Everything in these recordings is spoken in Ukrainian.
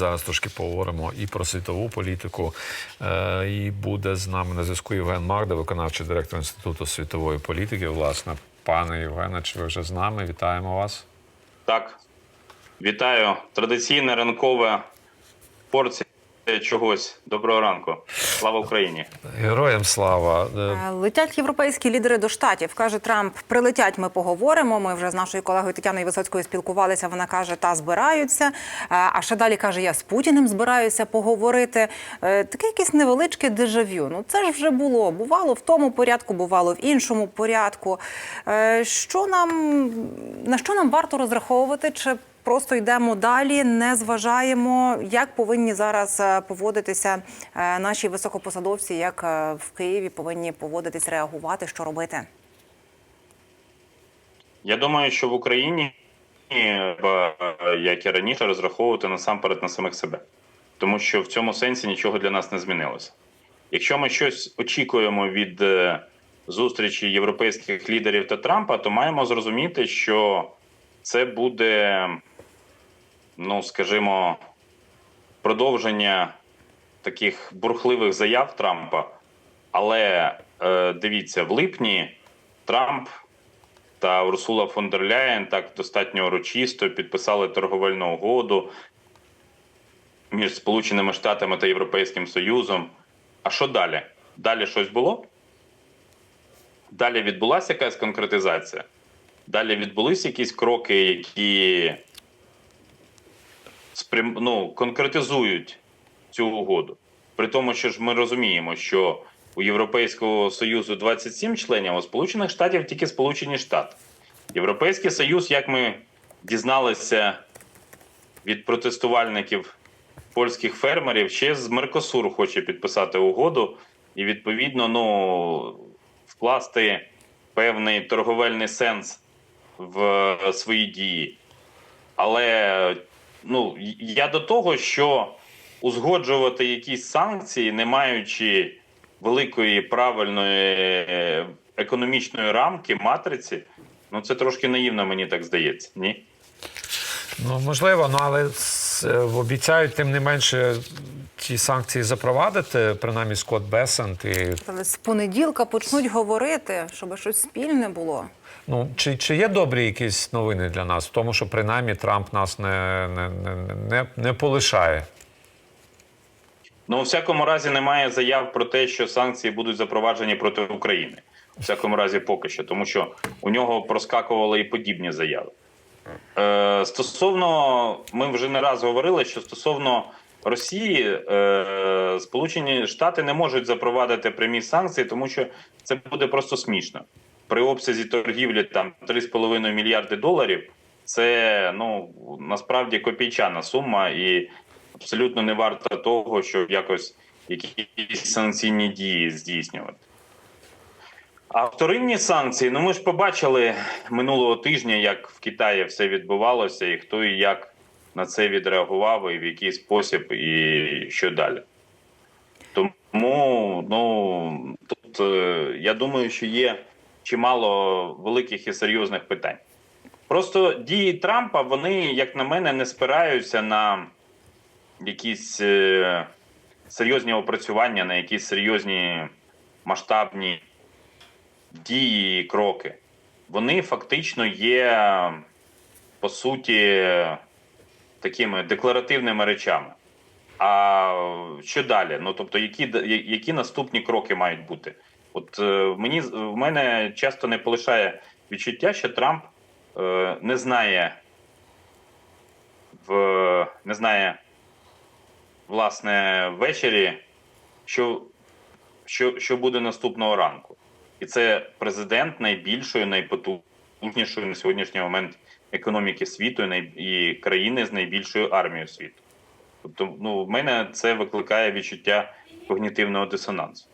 Зараз трошки поговоримо і про світову політику. Е, І буде з нами на зв'язку Євген Магда, виконавчий директор Інституту світової політики. Власне, пане Євгене, чи ви вже з нами? Вітаємо вас. Так, вітаю. Традиційне ранкове порція чогось. Доброго ранку. Слава Україні. Героям слава. Е, Е, Летять європейські лідери до штатів. каже Трамп. Прилетять, ми поговоримо. Ми вже з нашою колегою Тетяною Висоцькою спілкувалися. Вона каже, та збираються. Е, А ще далі каже, я з Путіним збираюся поговорити. Е, Таке якесь невеличке дежавю. Ну це ж вже було. Бувало в тому порядку, бувало в іншому порядку. Е, Що нам на що нам варто розраховувати? Чи Просто йдемо далі, не зважаємо, як повинні зараз е, поводитися е, наші високопосадовці, як е, в Києві повинні поводитись, реагувати, що робити. Я думаю, що в Україні, як і раніше, розраховувати насамперед на самих себе, тому що в цьому сенсі нічого для нас не змінилося. Якщо ми щось очікуємо від зустрічі європейських лідерів та Трампа, то маємо зрозуміти, що це буде, ну скажімо, продовження таких бурхливих заяв Трампа. Але е, дивіться, в липні Трамп та Урсула фон дер Ляєн так достатньо урочисто підписали торговельну угоду між Сполученими Штатами та Європейським Союзом. А що далі? Далі щось було? Далі відбулася якась конкретизація. Далі відбулися якісь кроки, які спрям... ну, конкретизують цю угоду. При тому, що ж ми розуміємо, що у Європейського Союзу 27 членів, а у Сполучених Штатів тільки Сполучені Штати. Європейський Союз, як ми дізналися від протестувальників польських фермерів, ще з Меркосур хоче підписати угоду і, відповідно, ну, вкласти певний торговельний сенс в свої дії. Але ну, я до того, що узгоджувати якісь санкції, не маючи великої правильної е, економічної рамки, матриці, ну це трошки наївно, мені так здається. Ні? Ну можливо, ну але е, обіцяють тим не менше ці санкції запровадити, принаймні Скотт Бесент і Але з понеділка почнуть говорити, щоб щось спільне було. Ну чи, чи є добрі якісь новини для нас в тому, що принаймні Трамп нас не, не, не, не, не полишає? Ну, у всякому разі, немає заяв про те, що санкції будуть запроваджені проти України. У всякому разі, поки що, тому що у нього проскакували і подібні заяви. Е, стосовно, ми вже не раз говорили, що стосовно Росії, е, Сполучені Штати не можуть запровадити прямі санкції, тому що це буде просто смішно. При обсязі торгівлі там 3,5 мільярди доларів. Це ну насправді копійчана сума і абсолютно не варта того, щоб якось якісь санкційні дії здійснювати. А вторинні санкції, ну ми ж побачили минулого тижня, як в Китаї все відбувалося, і хто і як на це відреагував, і в який спосіб, і що далі. Тому ну тут е, я думаю, що є чимало великих і серйозних питань. Просто дії Трампа, вони, як на мене, не спираються на якісь е, серйозні опрацювання, на якісь серйозні масштабні дії і кроки. Вони фактично є, по суті, такими декларативними речами. А що далі? Ну тобто, які, які наступні кроки мають бути? От е, мені в мене часто не полишає відчуття, що Трамп е, не знає в не знає власне ввечері, що, що, що буде наступного ранку. І це президент найбільшої, найпотужнішої на сьогоднішній момент економіки світу і країни з найбільшою армією світу. Тобто, ну, в мене це викликає відчуття когнітивного дисонансу.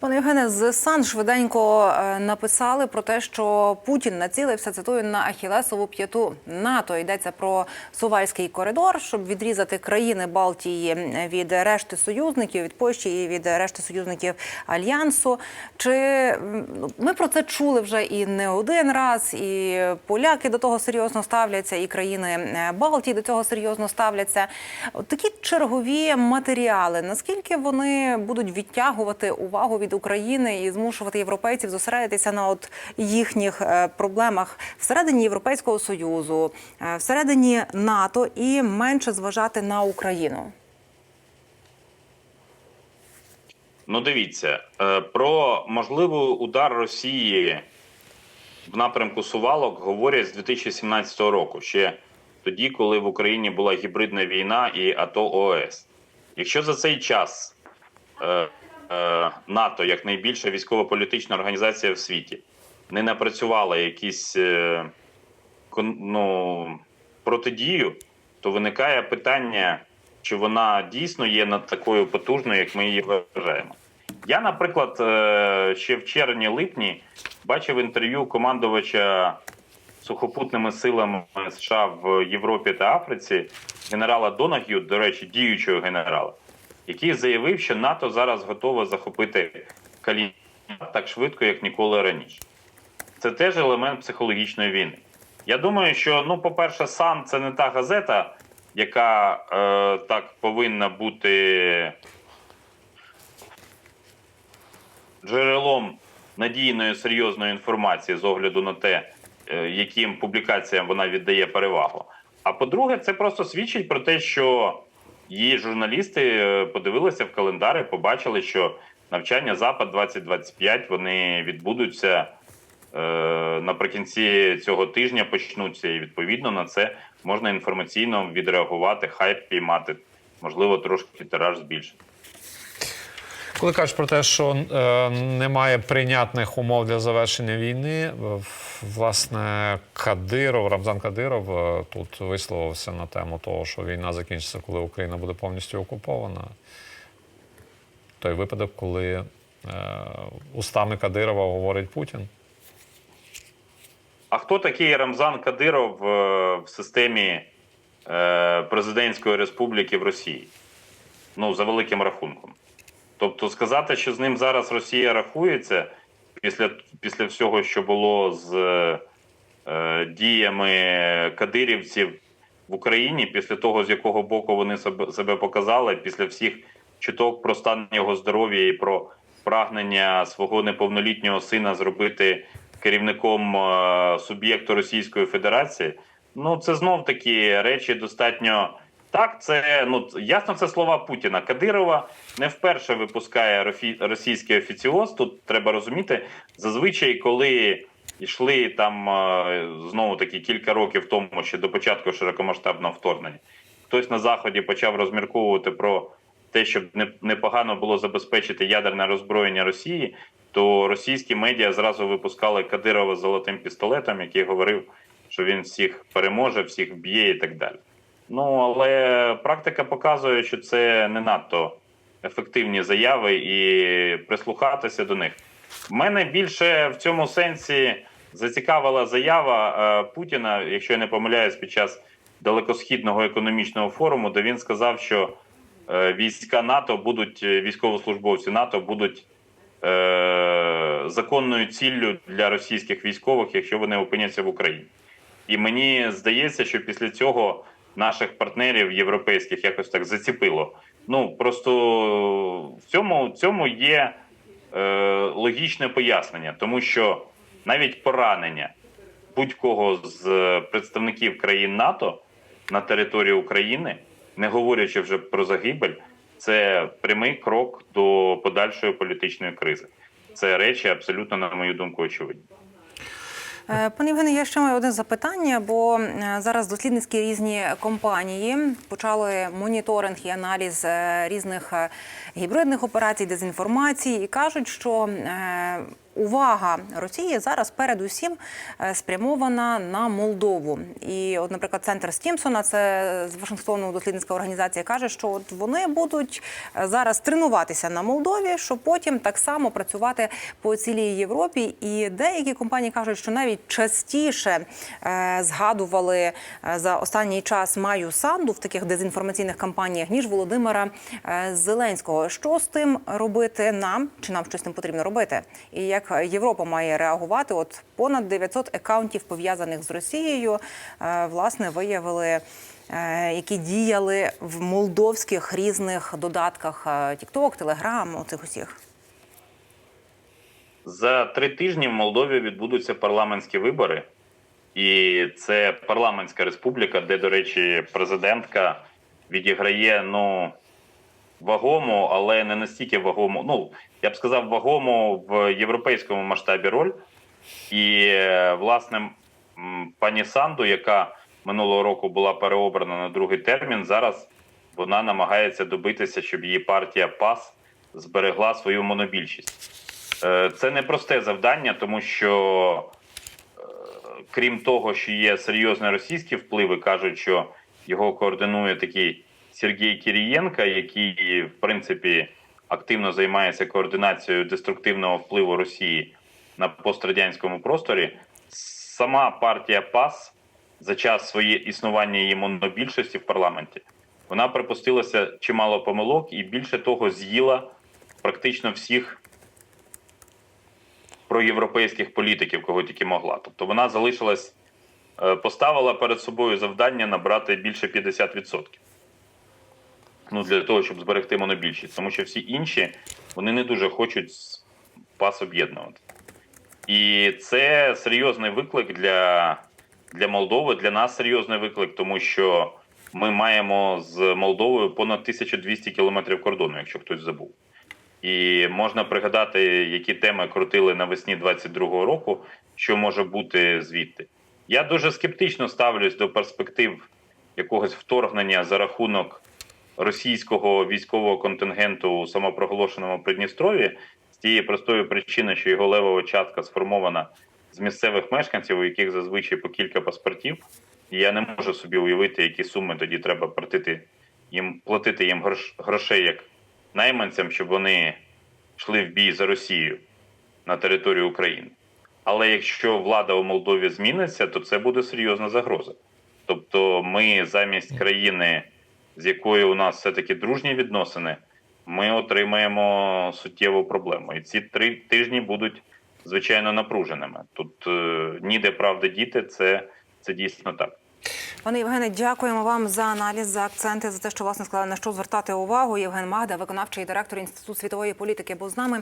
Пане Євгене, з Сан швиденько е, написали про те, що Путін націлився цитую на Ахілесову п'яту НАТО. Йдеться про Сувальський коридор, щоб відрізати країни Балтії від решти союзників, від Польщі і від решти союзників альянсу. Чи ну, ми про це чули вже і не один раз, і поляки до того серйозно ставляться, і країни е, Балтії до цього серйозно ставляться. Такі чергові матеріали, наскільки вони будуть відтягувати увагу від України і змушувати європейців зосередитися на от їхніх е, проблемах всередині Європейського союзу, е, всередині НАТО і менше зважати на Україну? Ну, дивіться, е, про можливий удар Росії в напрямку Сувалок говорять з 2017 року, ще тоді, коли в Україні була гібридна війна і АТО ООС. Якщо за цей час НАТО, як найбільша військово-політична організація в світі, не напрацювала якісь е, ну, протидію, то виникає питання, чи вона дійсно є над такою потужною, як ми її вважаємо. Я, наприклад, е, ще в червні-липні бачив інтерв'ю командувача сухопутними силами США в Європі та Африці генерала Донаг'ю, до речі, діючого генерала, який заявив, що НАТО зараз готове захопити Калінінград так швидко, як ніколи раніше. Це теж елемент психологічної війни. Я думаю, що, ну, по-перше, САН це не та газета, яка е, так повинна бути джерелом надійної серйозної інформації з огляду на те, е, яким публікаціям вона віддає перевагу. А по-друге, це просто свідчить про те, що її журналісти е, подивилися в календар і побачили, що навчання Запад 2025 вони відбудуться е, наприкінці цього тижня почнуться, і відповідно на це можна інформаційно відреагувати, хайп піймати, можливо, трошки тираж збільшити. Коли кажеш про те, що е, немає прийнятних умов для завершення війни, власне, Кадиров, Рамзан Кадиров е, тут висловився на тему того, що війна закінчиться, коли Україна буде повністю окупована. Той випадок, коли е, устами Кадирова говорить Путін. А хто такий Рамзан Кадиров е, в системі е, президентської республіки в Росії? Ну, за великим рахунком. Тобто, сказати, що з ним зараз Росія рахується після, після всього, що було з е, діями кадирівців в Україні, після того, з якого боку вони себе, себе показали, після всіх чуток про стан його здоров'я і про прагнення свого неповнолітнього сина зробити керівником е, суб'єкту Російської Федерації. Ну це знов такі речі достатньо. Так, це ну ясно, це слова Путіна. Кадирова не вперше випускає російський офіціоз. Тут треба розуміти. Зазвичай, коли йшли там е, знову таки кілька років тому, ще до початку широкомасштабного вторгнення, хтось на заході почав розмірковувати про те, щоб непогано було забезпечити ядерне роззброєння Росії, то російські медіа зразу випускали Кадирова з золотим пістолетом, який говорив, що він всіх переможе, всіх вб'є і так далі. Ну але практика показує, що це не надто ефективні заяви і прислухатися до них. Мене більше в цьому сенсі зацікавила заява е, Путіна, якщо я не помиляюсь, під час далекосхідного економічного форуму, де він сказав, що е, війська НАТО будуть е, військовослужбовці НАТО будуть законною ціллю для російських військових, якщо вони опиняться в Україні. І мені здається, що після цього наших партнерів європейських якось так заціпило. Ну просто в цьому, в цьому є е, логічне пояснення, тому що навіть поранення будь-кого з е, представників країн НАТО на території України, не говорячи вже про загибель, це прямий крок до подальшої політичної кризи. Це речі абсолютно, на мою думку, очевидні. Е, Пане Євгене, я ще маю одне запитання, бо е, зараз дослідницькі різні компанії почали моніторинг і аналіз е, різних гібридних операцій, дезінформації і кажуть, що увага Росії зараз передусім е, спрямована на Молдову. І, от, наприклад, центр Стімсона, це з Вашингтону дослідницька організація, каже, що от вони будуть е, зараз тренуватися на Молдові, щоб потім так само працювати по цілій Європі. І деякі компанії кажуть, що навіть частіше е, згадували за останній час Маю Санду в таких дезінформаційних кампаніях, ніж Володимира Зеленського. Що з тим робити нам? Чи нам щось з тим потрібно робити? І як Європа має реагувати? От понад 900 акаунтів пов'язаних з Росією, е, власне, виявили. е, Які діяли в молдовських різних додатках е, TikTok, Telegram, оцих усіх. За три тижні в Молдові відбудуться парламентські вибори, і це парламентська республіка, де, до речі, президентка відіграє ну вагому, але не настільки вагому. Ну я б сказав, вагому в європейському масштабі роль. І е, власне пані Санду, яка минулого року була переобрана на другий термін, зараз вона намагається добитися, щоб її партія ПАС зберегла свою монобільшість. Е, Це непросте завдання, тому що, е, крім того, що є серйозні російські впливи, кажуть, що його координує такий Сергій Кірієнка, який, в принципі, активно займається координацією деструктивного впливу Росії на пострадянському просторі. Сама партія ПАС за час своєї існування її монобільшості в парламенті вона припустилася чимало помилок і більше того з'їла практично всіх проєвропейських політиків, кого тільки могла. Тобто вона залишилась, е, поставила перед собою завдання набрати більше 50%. Ну, для того, щоб зберегти монобільшість. Тому що всі інші вони не дуже хочуть пас об'єднувати. І це серйозний виклик для, для Молдови, для нас серйозний виклик, тому що ми маємо з Молдовою понад 1200 кілометрів кордону, якщо хтось забув. І можна пригадати, які теми крутили навесні 22-го року, що може бути звідти. Я дуже скептично ставлюсь до перспектив якогось вторгнення за рахунок російського військового контингенту у самопроголошеному Придністрові з тієї простої причини, що його левова частка сформована з місцевих мешканців, у яких зазвичай по кілька паспортів. І я не можу собі уявити, які суми тоді треба платити їм, платити їм грош, грошей як найманцям, щоб вони йшли в бій за Росію на територію України. Але якщо влада у Молдові зміниться, то це буде серйозна загроза. Тобто, ми замість країни, з якою у нас все-таки дружні відносини, ми отримаємо суттєву проблему. І ці три тижні будуть звичайно напруженими. Тут е, ніде правди діти, це, це дійсно так. Пане Євгене, дякуємо вам за аналіз, за акценти, за те, що власне сказали, на що звертати увагу. Євген Магда, виконавчий директор Інституту світової політики, був з нами.